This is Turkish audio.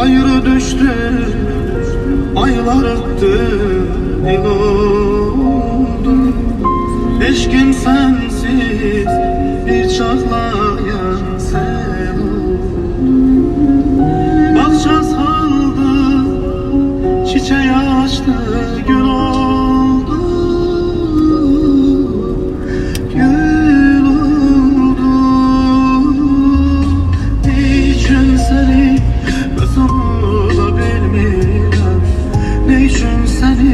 ayrı düştü Aylar öttü yıl oldu. Eşkin sensiz bir çağlayan sen Bahçe saldı çiçeği açtı. düşünsene.